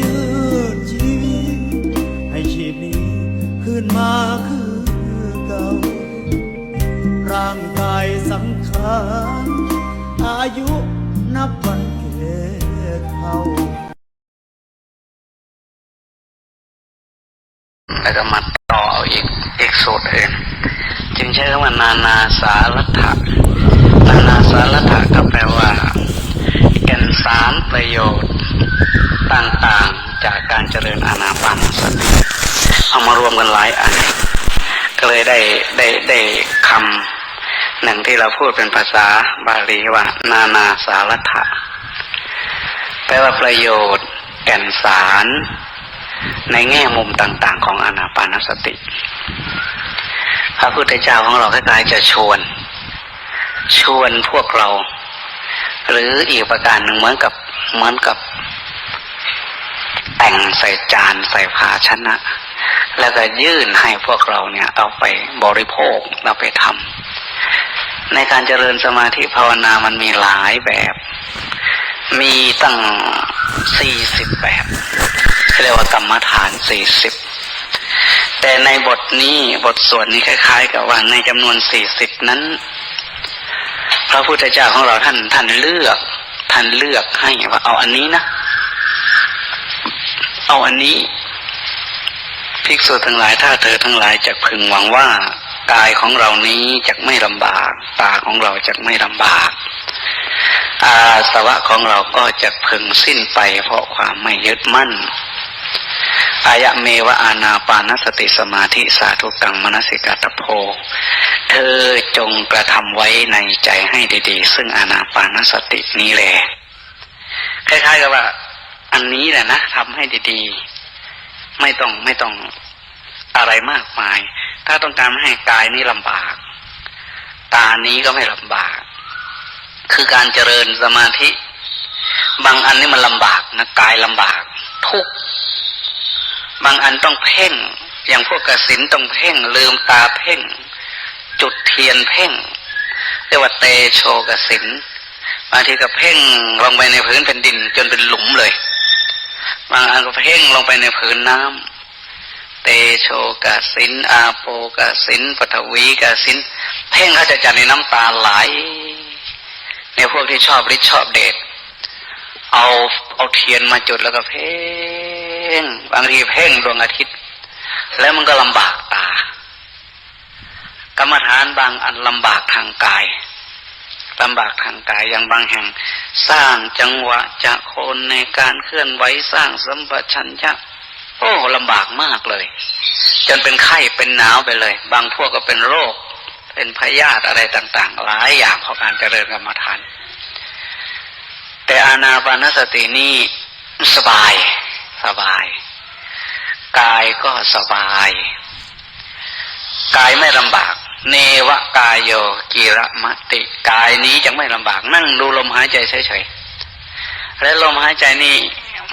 ยืดชีวิต ให้ชีพนี้ขึ้นมาคือเก่า ร่างกายสังขารอายุนับวันแก่เท่าแล้วก็มาต่อเอาอีกอีกสูตรอื่นจึงใช้คำว่านานาสารัถะนานาสารัถะก็แปลว่าแก่นสารประโยชน์ ต่างๆจากการเจริญอานาปานสติเอามารวมกันหลายอัน ก็เลยได้ได้ได้คำหนึ่งที่เราพูดเป็นภาษาบาลีว่า นานาสารถะแปลว่าประโยชน์แก่นสาร ในแง่มุมต่างๆ ของอานาปานสติ พระพุทธเจ้าของเราคล้ายๆจะชวน ชวนพวกเรา หรืออีกประการหนึ่งเหมือนกับเหมือนกับ แต่งใส่จานใส่ภาชนะ แล้วก็ยื่นให้พวกเราเนี่ยเอาไปบริโภคเอาไปทำในการเจริญสมาธิภาวนามันมีหลายแบบ มีตั้งสี่สิบแบบเรียกว่ากรรมฐานสี่สิบแต่ในบทนี้บทสวดนี้คล้าย ๆ กับว่าในจำนวนสี่สิบนั้น พระพุทธเจ้าของเราท่านท่านเลือก ท่านเลือกให้ว่าเอาอันนี้นะ เอาอันนี้ ภิกษุทั้งหลายถ้าเธอทั้งหลายจะพึงหวังว่ากายของเรานี้จะไม่ลำบาก ตาของเราจะไม่ลำบาก อาสวะของเราก็จะพึงสิ้นไป เพราะความไม่ยึดมั่นอายะเมวะอานาปานสติสมาธิสาธุกังมนสิกาตโพ เธอจงกระทำไว้ในใจให้ดีๆ ซึ่งอานาปานสตินี้แหละคล้ายๆกับว่า อันนี้แหละนะทำให้ดีๆ ไม่ต้องไม่ต้องอะไรมากมาย ถ้าต้องการไม่ให้กายนี้ลำบาก ตานี้ก็ไม่ลำบาก คือการเจริญสมาธิ บางอันนี่มันลำบากนะกายลำบาก ทุกบางอันต้องเพ่ง อย่างพวกกสินต้องเพ่ง ลืมตาเพ่ง จุดเทียนเพ่งเรียกว่าเตโชกสินบางทีก็เพ่งลงไปในพื้นแผ่นดินจนเป็นหลุมเลย บางอันก็เพ่งลงไปในพื้นน้ำเตโชกสินอาโปกสินปฐวีกสินเพ่งเขาจะจัดในน้ำตาไหลในพวกที่ชอบฤทธิ์ชอบเดชเอาเอาเทียนมาจุดแล้วก็เพ่งบางทีเพ่งดวงอาทิตย์ แล้วมันก็ลำบากตากรรมฐานบางอันลำบากทางกาย ลำบากทางกายอย่างบางแห่ง สร้างจังหวะจะโคนในการเคลื่อนไหวสร้างสัมปชัญญะโอ้ลำบากมากเลย จนเป็นไข้เป็นหนาวไปเลย บางพวกก็เป็นโรค เป็นพยาธิอะไรต่างๆ หลายอย่างเพราะการเจริญกรรมฐาน แต่อานาปานสตินี่สบาย สบาย กายก็สบาย กายไม่ลำบาก เนวกายโยกิระมติกายนี้จะไม่ลำบากนั่งดูลมหายใจเฉยๆและลมหายใจนี่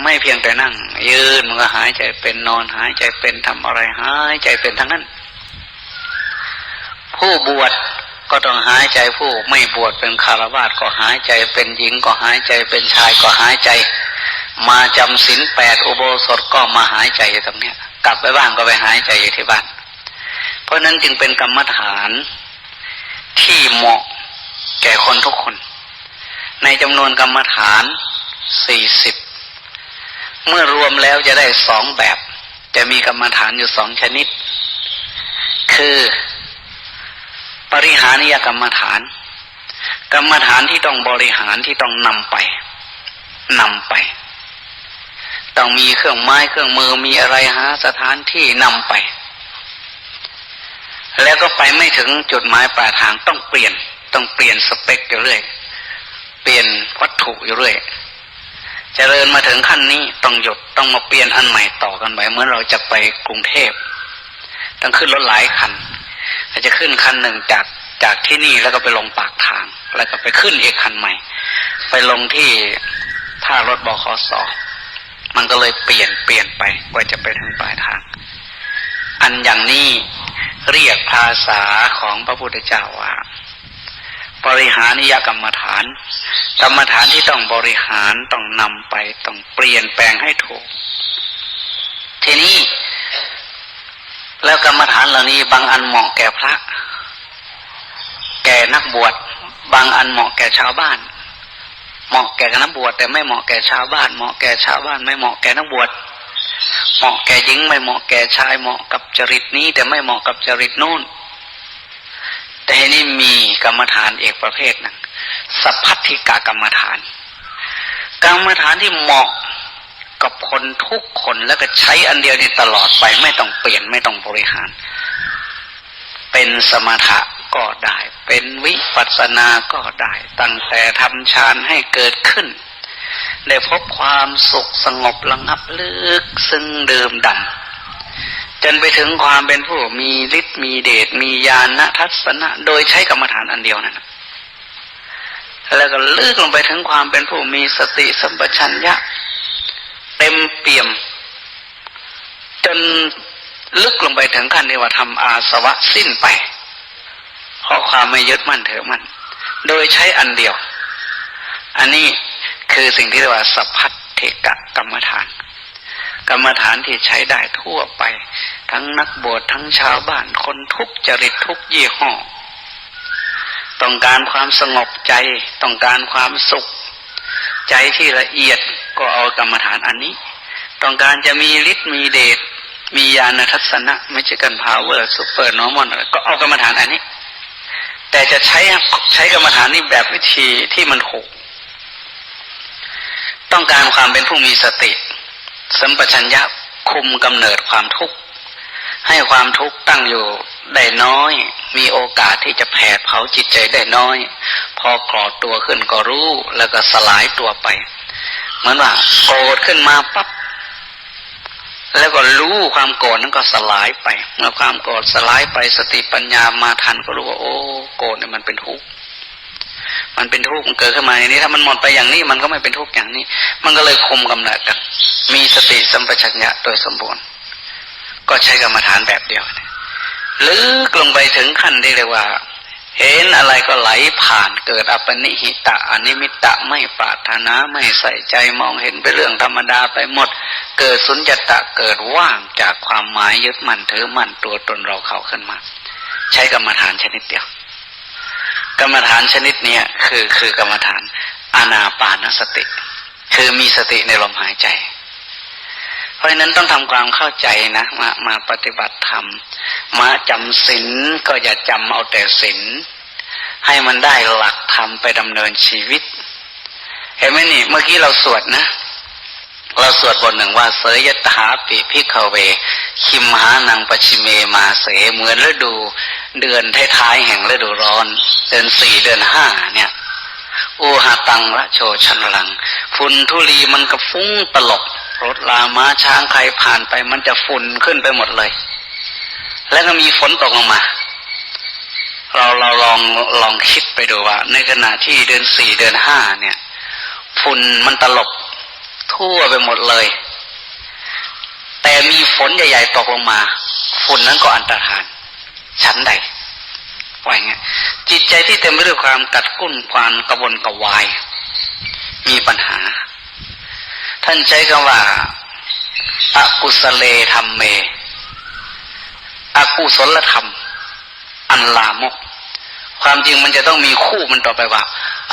ไม่เพียงแต่นั่ง ยืนมันก็หายใจเป็นนอนหายใจเป็นทำอะไรหายใจเป็นทั้งนั้น ผู้บวชก็ต้องหายใจผู้ไม่บวชเป็นคารวาสก็หายใจเป็นหญิงก็หายใจเป็นชายก็หายใจ มาจำศีลแปดอุโบสถก็มาหายใจอยู่ตรงเนี้ย กลับไปบ้านก็ไปหายใจอยู่ที่บ้าน ราะนั้นจึงเป็นกรรมฐานที่เหมาะแก่คนทุกคน ในจำนวนกรรมฐานสี่สิบเมื่อรวมแล้วจะได้สองแบบ จะมีกรรมฐานอยู่สองชนิด คือปริหานิยกรรมฐาน กรรมฐานที่ต้องบริหารที่ต้องนำไปนำไป ต้องมีเครื่องไม้เครื่องมือมีอะไรหาสถานที่นำไป แล้วก็ไปไม่ถึงจุดหมายปลายทางต้องเปลี่ยน ต้องเปลี่ยนสเปคอยู่เรื่อย เปลี่ยนวัตถุอยู่เรื่อยจเจริญมาถึงขั้นนี้ต้องหยุดต้องมาเปลี่ยนอันใหม่ต่อกันไปเมื่อเราจะไปกรุงเทพต้องขึ้นรถหลายคันอาจจะขึ้นคันหนึ่งจากจากที่นี่แล้วก็ไปลงปากทาง แล้วก็ไปขึ้นอีกคันใหม่ ไปลงที่ท่ารถบขสมันก็เลยเปลี่ยนเปลี่ยนไปกว่าจะไปถึงปลายทาง อันอย่างนี้ เรียกภาษาของพระพุทธเจ้าว่า บริหานิยกรรมฐาน กรรมฐานที่ต้องบริหารต้องนำไปต้องเปลี่ยนแปลงให้ถูก ทีนี้ แล้วกรรมฐานเหล่านี้ บางอันเหมาะแก่พระ แก่นักบวช บางอันเหมาะแก่ชาวบ้าน เหมาะแก่นักบวชแต่ไม่เหมาะแก่ชาวบ้าน เหมาะแก่ชาวบ้าน ไม่เหมาะแก่นักบวช เหมาะแก่หญิงไม่เหมาะแก่ชายเหมาะกับจริตนี้ แต่ไม่เหมาะกับจริตนู่น แต่นี่มีกรรมฐานเอกประเภทหนึ่งสัพพัทธิกากรรมฐาน กรรมฐานที่เหมาะกับคนทุกคนแล้วก็ใช้อันเดียวนี้ตลอดไปไม่ต้องเปลี่ยนไม่ต้องบริหาร เป็นสมถะก็ได้ เป็นวิปัสสนาก็ได้ ตั้งแต่ทำฌานให้เกิดขึ้น ได้พบความสุขสงบระงับลึกซึ่งเดิมดำจนไปถึงความเป็นผู้มีฤทธิ์มีเดชมีญาณทัศนะ โดยใช้กรรมฐานอันเดียวนั่นแล้วก็ลึกลงไปถึงความเป็นผู้มีสติสัมปชัญญะ เต็มเปี่ยม จนลึกลงไปถึงขั้นที่ว่าทำอาสวะสิ้นไปเพราะความไม่ยึดมั่นเถือมั่นโดยใช้อันเดียว อันนี้ คือสิ่งที่เรียกว่าสัพพัทเทกะกรรมฐาน กรรมฐานที่ใช้ได้ทั่วไป ทั้งนักบวชทั้งชาวบ้านคนทุกจริตทุกยี่ห้อ ต้องการความสงบใจ ต้องการความสุข ใจที่ละเอียดก็เอากรรมฐานอันนี้ ต้องการจะมีฤทธิ์มีเดชมีญาณทัศนะไม่ใช่กันพาวเวอร์ซูเปอร์นอร์มอนอะไรก็เอากรรมฐานอันนี้ แต่จะใช้ใช้กรรมฐานนี้แบบวิธีที่มันถูก ต้องการความเป็นผู้มีสติ สัมปชัญญะคุมกำเนิดความทุกข์ ให้ความทุกข์ตั้งอยู่ได้น้อย มีโอกาสที่จะแผดเผาจิตใจได้น้อย พอก่อตัวขึ้นก็รู้แล้วก็สลายตัวไป เหมือนว่าโกรธขึ้นมาปั๊บแล้วก็รู้ความโกรธนั้นก็สลายไปเมื่อความโกรธสลายไปสติปัญญามาทันก็รู้ว่าโอ้โกรธเนี่ยมันเป็นทุกข์ มันเป็นทุกข์มันเกิดขึ้นมาอย่างนี้ ถ้ามันหมดไปอย่างนี้มันก็ไม่เป็นทุกข์อย่างนี้ มันก็เลยคุมกำเนิดกัน มีสติสัมปชัญญะโดยสมบูรณ์ ก็ใช้กรรมฐานแบบเดียวลึกลงไปถึงขั้นที่เรียกว่า เห็นอะไรก็ไหลผ่านเกิดอปนิหิตะอนิมิตะไม่ปรารถนาไม่ใส่ใจมองเห็นเป็นเรื่องธรรมดาไปหมด เกิดสุญญตะเกิดว่างจากความหมายยึดมั่นถือมั่นตัวตนเราเขาขึ้นมา ใช้กรรมฐานชนิดเดียว กรรมฐานชนิดเนี้ยคือคือกรรมฐานอานาปานสติ คือมีสติในลมหายใจ เพราะฉะนั้นต้องทำความเข้าใจนะมามาปฏิบัติธรรม มาจำศีลก็อย่าจำเอาแต่ศีลให้มันได้หลักธรรมไปดำเนินชีวิต เห็นไหมนี่ เมื่อกี้เราสวดนะ เราสวดบทหนึ่งว่า เสยยตาปิพิขเว คิมหานังปชิเมมาเสเหมือนฤดู เดือนท้ายๆแห่งฤดูร้อน เดือนสี่เดือนห้าเนี่ยอูหาตังละโชชันลัง ฝุ่นทุลีมันก็ฟุ้งตลบรถลาม้าช้างใครผ่านไป มันจะฝุ่นขึ้นไปหมดเลย แล้วก็มีฝนตกลงมา เราเราลองลองคิดไปดูว่า ในขณะที่เดือนสี่เดือนห้าเนี่ย ฝุ่นมันตลบ ทั่วไปหมดเลย แต่มีฝนใหญ่ ๆ ตกลงมา ฝุ่นนั้นก็อันตรธานชั้นใด ว่าอย่างเงี้ยจิตใจที่เต็มไปด้วยความกัดกุ้นความกระวนกระวาย มีปัญหา ท่านใช้คำว่าอากุสเลธรรมเมอากุศลธรรม อันลามก ความจริงมันจะต้องมีคู่มันต่อไปว่า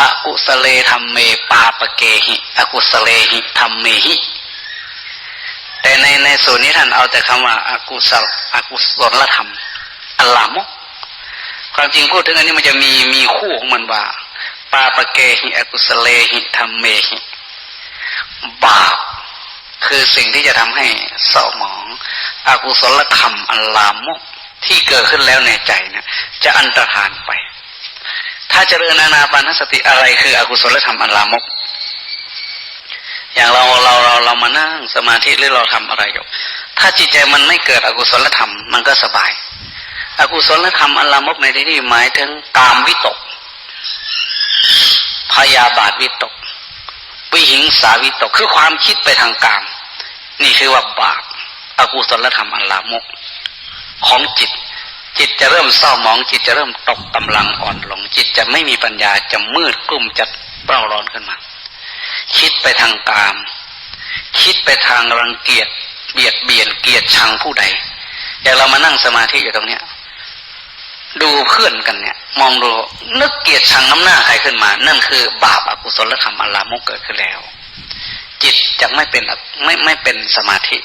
อากุสเลธรรมเม ปาปเกหิอากุสเลหิธรรมเมหิแต่ในในส่วนนี้ท่านเอาแต่คำว่าอากุศลอากุศลธรรมอัลลามก ความจริงพูดถึงอันนี้มันจะมีมีคู่ของมันว่าปาปเกหิอกุสเลหิธรรมเมหิ บาปคือสิ่งที่จะทำให้เศร้าหมองอกุศลธรรมอัลลามกที่เกิดขึ้นแล้วในใจนะจะอันตรธานไป ถ้าเจริญนานาปานสติอะไรคืออกุศลธรรมอัลลามก อย่างเราเราเราเรามานั่งสมาธิหรือเราทำอะไรอยู่ ถ้าจิตใจมันไม่เกิดอกุศลธรรมมันก็สบาย อกุศลธรรมอัลลามกในที่นี้หมายถึงกามวิตก พยาบาทวิตก วิหิงสาวิตก คือความคิดไปทางกาม นี่คือว่าบาปอากุศลธรรมอัลลามก ของจิต จิตจะเริ่มเศร้าหมอง จิตจะเริ่มตกกำลังอ่อนลง จิตจะไม่มีปัญญาจะมืดกลุ่มจะเปร่าร้อนขึ้นมา คิดไปทางกาม คิดไปทางรังเกียจเบียดเบียนเกียดชังผู้ใดอย่างเรามานั่งสมาธิอยู่ตรงเนี้ย ดูเพื่อนกันเนี่ย มองดูนึกเกลียดชังน้ำหน้าใครขึ้นมา นั่นคือบาปอกุศลธรรมอลามกเกิดขึ้นแล้ว จิตจะไม่เป็นไม่ไม่เป็นสมาธิ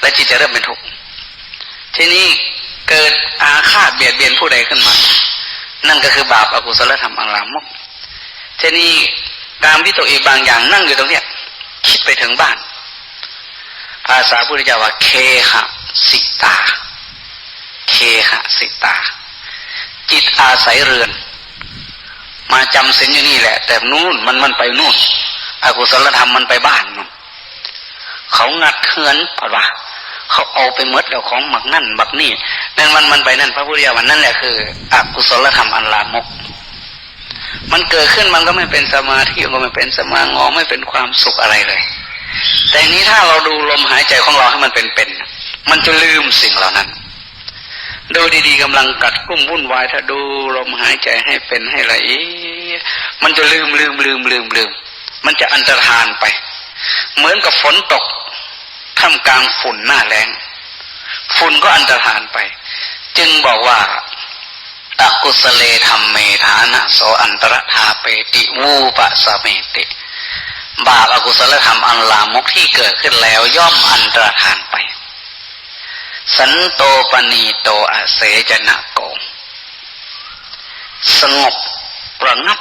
และจิตจะเริ่มเป็นทุกข์ทีนี้เกิดอาฆาตเบียดเบียนผู้ใดขึ้นมา นั่นก็คือบาปอกุศลธรรมอลามกทีนี้การวิตกอีกบางอย่างนั่งอยู่ตรงเนี้ยคิดไปถึงบ้าน ภาษาพุทธเจ้าว่าเคหะสิตา เคหะสิตา จิตอาศัยเรือน มาจำศีลอยู่นี่แหละ แต่นู่นมันมันไปนู่นอกุศลธรรมมันไปบ้านนู่นเขางัดเขือนพอว่าเขาเอาไปมดแล้วของหมักนั่นบักนี่นั่นมันมันไปนั่นพระพุทธเจ้าวันนั่นแหละคืออกุศลธรรมอันลามก มันเกิดขึ้นมันก็ไม่เป็นสมาธิก็ไม่เป็นสมางอไม่เป็นความสุขอะไรเลย แต่นี้ถ้าเราดูลมหายใจของเราให้มันเป็นเป็นมันจะลืมสิ่งเหล่านั้น ดูดีๆกำลังกัดกุ้มวุ่นวาย ถ้าดูลมหายใจให้เป็นให้ละเอียดมันจะลืมลืมลืมลืมลืมมันจะอันตรธานไป เหมือนกับฝนตกท่ามกลางฝุ่นหน้าแรงฝุ่นก็อันตรธานไป จึงบอกว่าอกุสเลธรรมเมธานะโสอันตรธาเปติวูปะสะเมติบาปอากุศลธรรมอันลามกที่เกิดขึ้นแล้วย่อมอันตรธานไป สันโตปณีโตอาเสจนะโก สงบประงับ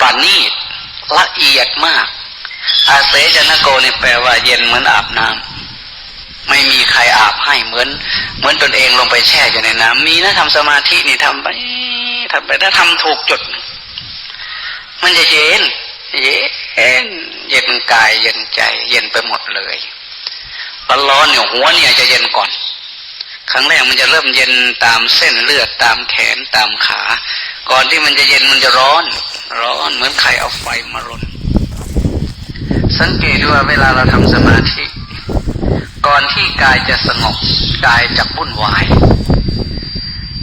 ปณีตละเอียดมากอาเสจนะโกนี่แปลว่าเย็นเหมือนอาบน้ำไม่มีใครอาบให้เหมือน เหมือนตนเองลงไปแช่อยู่ในน้ำมีนะทำสมาธินี่ทำไปทำไปถ้าทำถูกจุด มันจะเย็น เย็น เย็นกายเย็นใจ เย็นไปหมดเลยร้อนเนี่ยหัวเนี่ยจะเย็นก่อน ครั้งแรกมันจะเริ่มเย็นตามเส้นเลือดตามแขนตามขา ก่อนที่มันจะเย็นมันจะร้อน ร้อนเหมือนใครเอาไฟมารนสังเกตดูว่าเวลาเราทำสมาธิ ก่อนที่กายจะสงบกายจะวุ่นวาย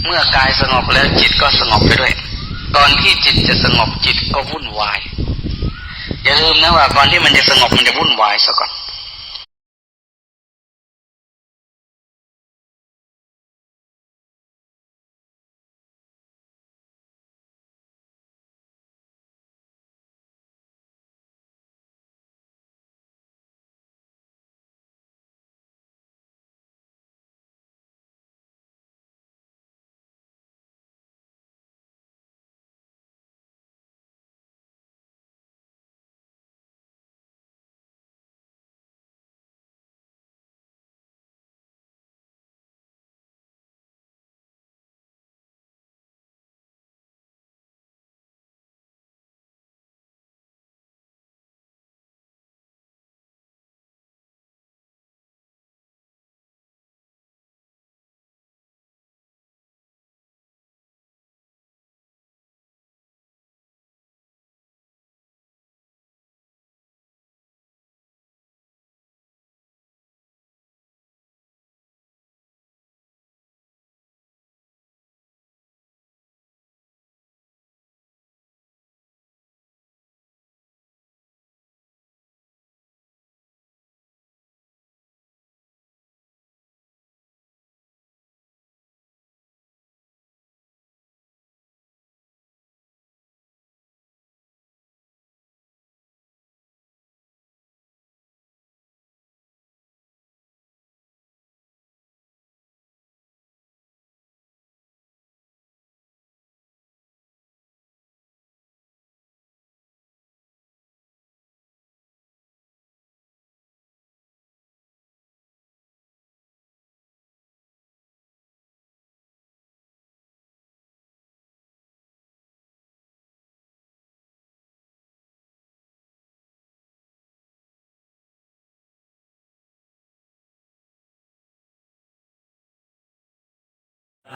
เมื่อกายสงบแล้วจิตก็สงบไปด้วยก่อนที่จิตจะสงบจิตก็วุ่นวาย อย่าลืมนะว่าก่อนที่มันจะสงบมันจะวุ่นวายซะก่อน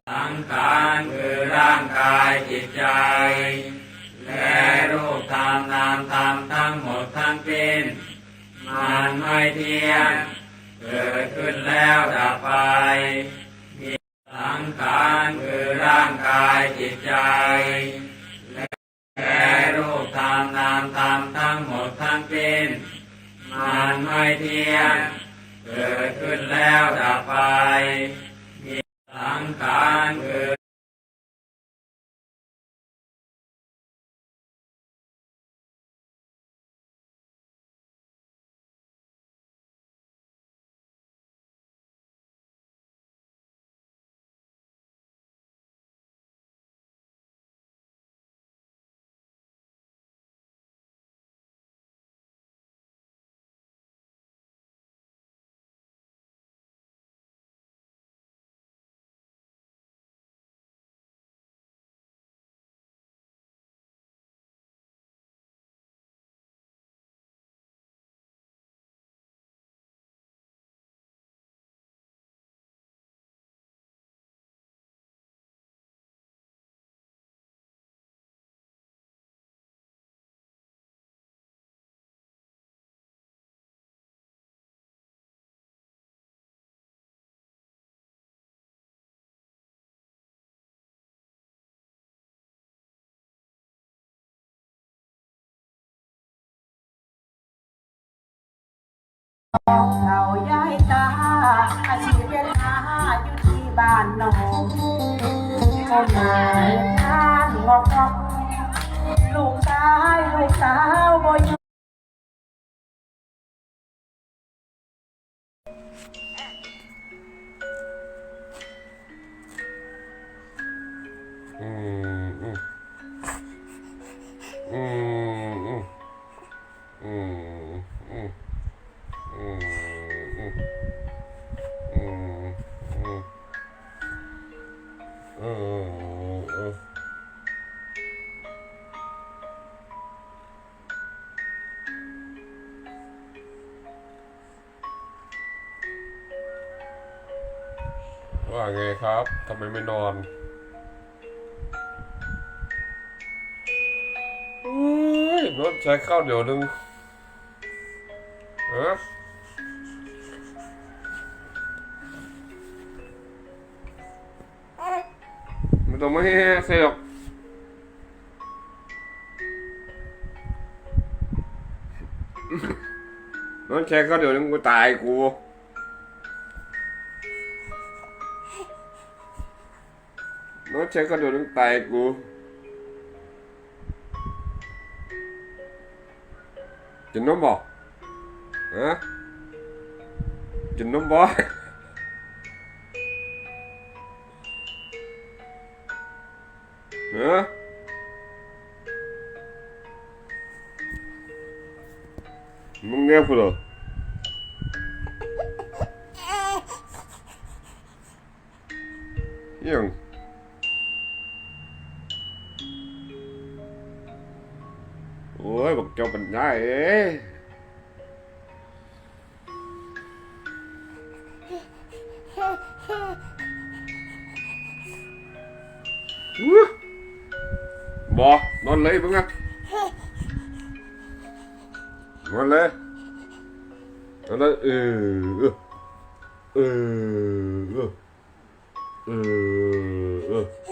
สังขารคือร่างกายจิตใจ และรูปธรรมนามธรรมทั้งหมดทั้งสิ้นมันไม่เที่ยงเกิดขึ้นแล้วดับไปสังขารคือร่างกายจิตใจ และรูปธรรมนามธรรมทั้งหมดทั้งสิ้นมันไม่เที่ยงเกิดขึ้นแล้วดับไป งขารคือ เขาย้ายตา อาชีพเป็นอาอยู่ที่บ้านนองคนหายทานงอกงอกลูกชายลูกสาวบ่อยู่อืมอืม ไงครับทำไมไม่นอนเฮ้ยรถใช้ข้าวเดี๋ยวนึงฮะไม่ต้องมาให้ใส่หรอกรถใช้ข้าวเดี๋ยวนึงกูตายกู Pecah kau nó tai hả? Jenom nó Ha? hả? ba? nghe Mengapa tu? mày ấy bò đón lấy vững không đón lấy đón lấy ừ. Ừ ừ. Ừ ừ.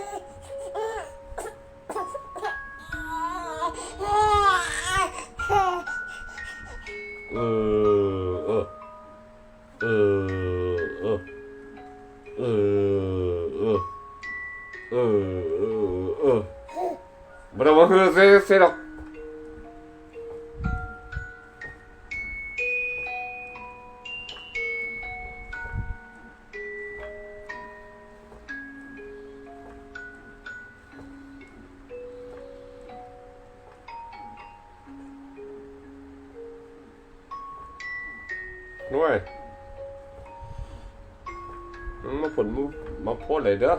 หน่วยมาผลมึงมาโพสเลยเด้อ